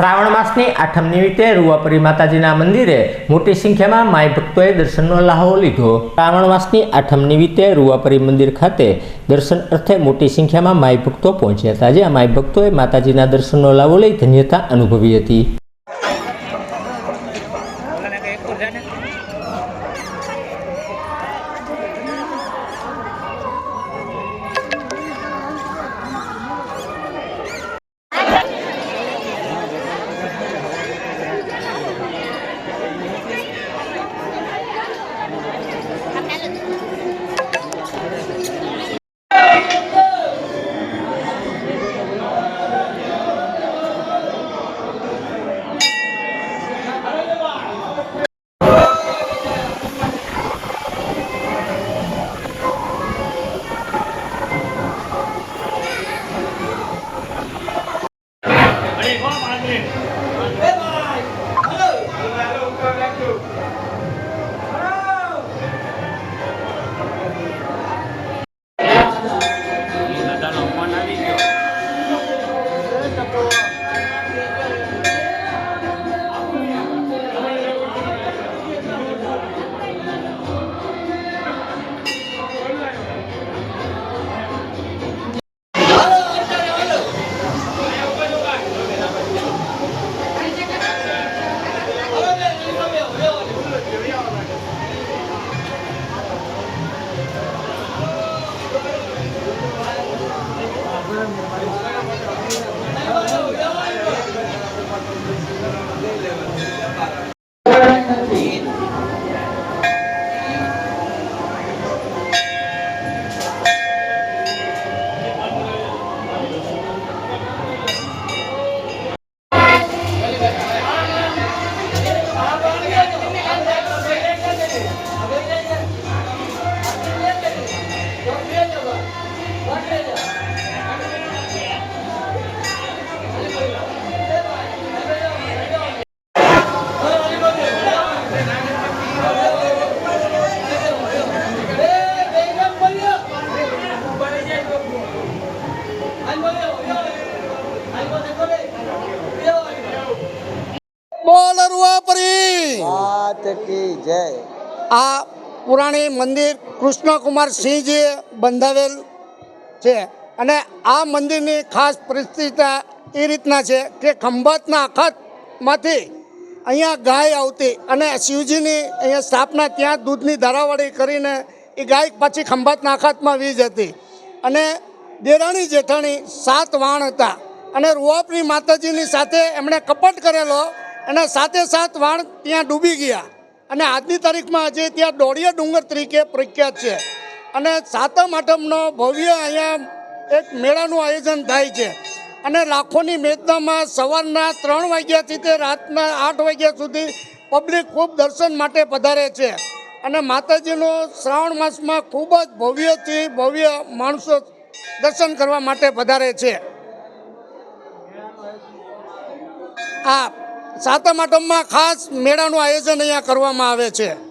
શ્રાવણ માસની આઠમ નિમિત્તે રૂવાપરી માતાજીના મંદિરે મોટી સંખ્યામાં માય ભક્તોએ દર્શનનો લાહો લીધો. શ્રાવણ માસની આઠમ નિમિત્તે રૂવાપરી મંદિર ખાતે દર્શન અર્થે મોટી સંખ્યામાં માઈ ભક્તો પહોંચ્યા હતા. જ્યાં માય ભક્તોએ માતાજીના દર્શનનો લાહો લઈ ધન્યતા અનુભવી હતી. કી જય. આ પુરાણી મંદિર કૃષ્ણકુમાર સિંહજીએ બંધાવેલ છે અને આ મંદિરની ખાસ પરિસ્થિતિ એ રીતના છે કે ખંભાતના અખાતમાંથી અહીંયા ગાય આવતી અને શિવજીની અહીંયા સ્થાપના ત્યાં દૂધની ધારાવાળી કરીને એ ગાય પાછી ખંભાતના અખાતમાં વી જતી અને દેરાણી જેઠાણી સાત વાણ હતા. અને રૂવાપરી માતાજીની સાથે એમણે કપટ કરેલો અને સાથે સાત વાણ ત્યાં ડૂબી ગયા. અને આજની તારીખમાં આજે ત્યાં દોડિયા ડુંગર તરીકે પ્રખ્યાત છે. અને સાતમ આઠમનો ભવ્ય અહીંયા એક મેળાનું આયોજન થાય છે. અને લાખોની મેદનામાં સવારના ત્રણ વાગ્યાથી તે રાતના આઠ વાગ્યા સુધી પબ્લિક ખૂબ દર્શન માટે પધારે છે. અને માતાજીનો શ્રાવણ માસમાં ખૂબ જ ભવ્યથી ભવ્ય માણસો દર્શન કરવા માટે પધારે છે. આ સાતમ આઠમમાં ખાસ મેળાનું આયોજન અહીંયા કરવામાં આવે છે.